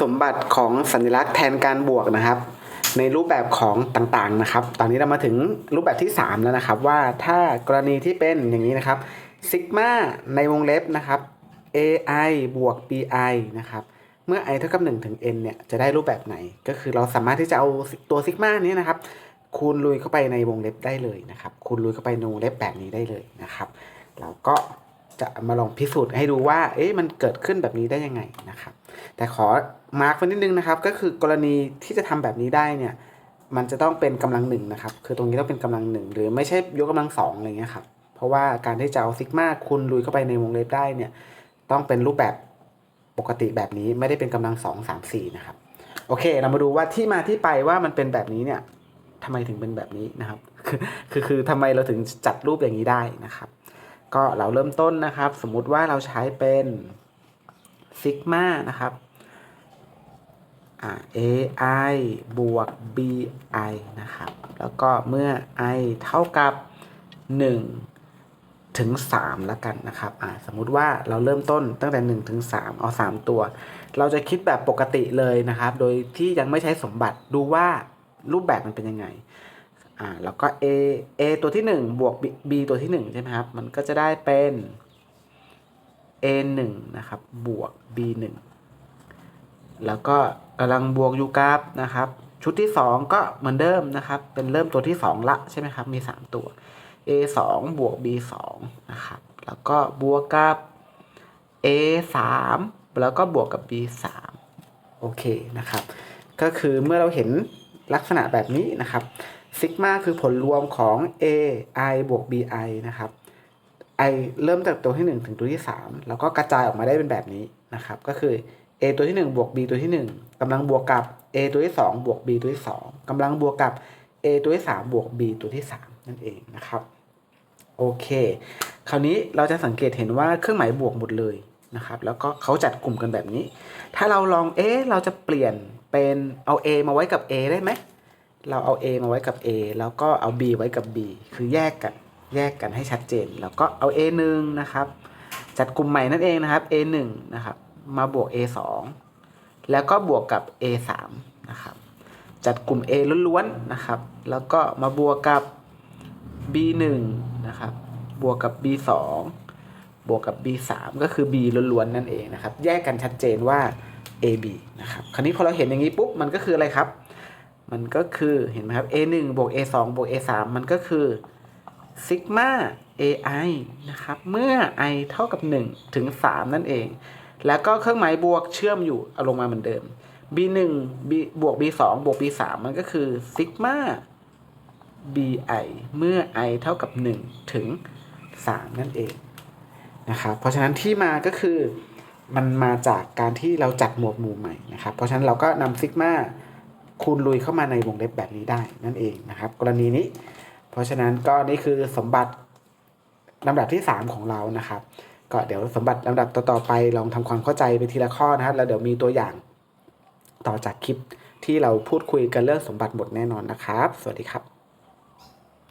สมบัติของสัญลักษณ์แทนการบวกนะครับ ในรูปแบบของต่างๆนะครับ ตอนนี้เรามาถึงรูปแบบที่ 3 แล้วนะครับ ว่าถ้ากรณีที่เป็นอย่างนี้นะครับซิกมาในวงเล็บนะครับ ai บวก bi นะครับเมื่อ i เท่ากับ1ถึง n เนี่ยจะได้รูปแบบไหน ก็คือเราสามารถที่จะเอาตัวซิกมานี้นะครับคูณลุยเข้าไปในวงเล็บได้เลยนะครับ คูณลุยเข้าไปในวงเล็บแบบนี้ได้เลยนะครับเราก็จะมาลองพิสูจน์ให้ดูว่า เอ๊ะมันเกิดขึ้นแบบนี้ได้ยังไงนะครับ แต่ขอมาร์กไว้นิดนึงนะครับ ก็คือกรณีที่จะทำแบบนี้ได้เนี่ย มันจะต้องเป็นกำลังหนึ่งนะครับ คือตรงนี้ต้องเป็นกำลังหนึ่งหรือไม่ใช่ยกกำลังสองอะไรเงี้ยครับ เพราะว่าการที่จะเอาซิกมาคูณลุยเข้าไปในวงเล็บได้เนี่ย ต้องเป็นรูปแบบปกติแบบนี้ไม่ได้เป็นกำลังสองสามสี่นะครับ โอเค เรามาดูว่าที่มาที่ไปว่ามันเป็นแบบนี้เนี่ยทำไมถึงเป็นแบบนี้นะครับ คือคือคือทำไมเราถึงจัดรูปอย่างนี้ได้นะครับ ก็เราเริ่มต้นนะครับ สมมุติว่าเราใช้เป็น ซิกมานะครับอ่า ai บวก bi นะครับ แล้วก็เมื่อ i เท่ากับ 1 ถึง 3 แล้วกันนะครับอ่าสมมุติว่าเราเริ่มต้นตั้งแต่ 1 ถึง 3 เอา 3 ตัว เราจะคิดแบบปกติเลยนะครับ โดยที่ยังไม่ใช้สมบัติดูว่ารูปแบบมันเป็นยังไงอ่าแล้วก็ a a ตัวที่ 1 บวก b, b ตัวที่ 1 ใช่ไหมครับ มันก็จะได้เป็น a 1นะครับบวก b 1แล้วก็กำลังบวกอยู่กับนะครับชุดที่ 2 ก็เหมือนเดิมนะครับ เป็นเริ่มตัวที่ 2 ละใช่ไหมครับ มี 3 ตัว a 2บวก b 2นะครับแล้วก็บวกกับ a 3แล้วก็บวกกับ b 3โอเคนะครับ ก็คือเมื่อเราเห็นลักษณะแบบนี้นะครับซิกมาคือผลรวมของ a i บวก b i นะครับ i เริ่มจากตัวที่ 1 ถึงตัวที่ 3 แล้วก็กระจายออกมาได้เป็นแบบนี้นะครับ ก็คือ a ตัวที่1บวก b ตัวที่ 1กำลังบวกกับ a ตัวที่ 2 บวก b ตัวที่ 2กำลังบวกกับ a ตัวที่ 3 บวก b ตัวที่ 3 นั่นเองนะครับโอเค คราวนี้เราจะสังเกตเห็นว่าเครื่องหมายบวกหมดเลยนะครับ แล้วก็เขาจัดกลุ่มกันแบบนี้ ถ้าเราลองเอ๊ะเราจะเปลี่ยนเป็นเอา a มาไว้กับ a ได้ไหมเราเอา a มาไว้กับ a แล้วก็เอา b ไว้กับ b คือแยกกัน แยกกันให้ชัดเจน แล้วก็เอา a 1 นะครับ จัดกลุ่มใหม่นั่นเองนะครับ a 1 นะครับ มาบวก a 2 แล้วก็บวกกับ a 3 นะครับ จัดกลุ่ม a ล้วนๆนะครับ แล้วก็มาบวกกับ b 1 นะครับ บวกกับ b 2 บวกกับ b 3 ก็คือ b ล้วนๆนั่นเองนะครับ แยกกันชัดเจนว่า a b นะครับ คราวนี้พอเราเห็นอย่างนี้ปุ๊บ มันก็คืออะไรครับ มันก็คือเห็นไหมครับ a 1 บวก a 2 บวก a 3 มันก็คือ ซิกมา ai นะครับ เมื่อ i เท่ากับ 1 ถึง 3 นั่นเอง แล้วก็เครื่องหมายบวกเชื่อมอยู่เอาลงมาเหมือนเดิม b 1 b บวก b 2 บวก b 3 มันก็คือซิกมา bi เมื่อ i เท่ากับ 1 ถึง 3 นั่นเองนะครับ เพราะฉะนั้นที่มาก็คือมันมาจากการที่เราจัดหมวดหมู่ใหม่นะครับ เพราะฉะนั้นเราก็นำซิกมาคูณลุยเข้ามาในวงเล็บแบบนี้ได้นั่นเองนะครับ กรณีนี้ เพราะฉะนั้นก็นี่คือสมบัติลำดับที่ 3 ของเรานะครับ ก็เดี๋ยวสมบัติลำดับต่อๆไปลองทำความเข้าใจไปทีละข้อนะครับ แล้วเดี๋ยวมีตัวอย่างต่อจากคลิปที่เราพูดคุยกันเรื่องสมบัติหมดแน่นอนนะครับ สวัสดีครับ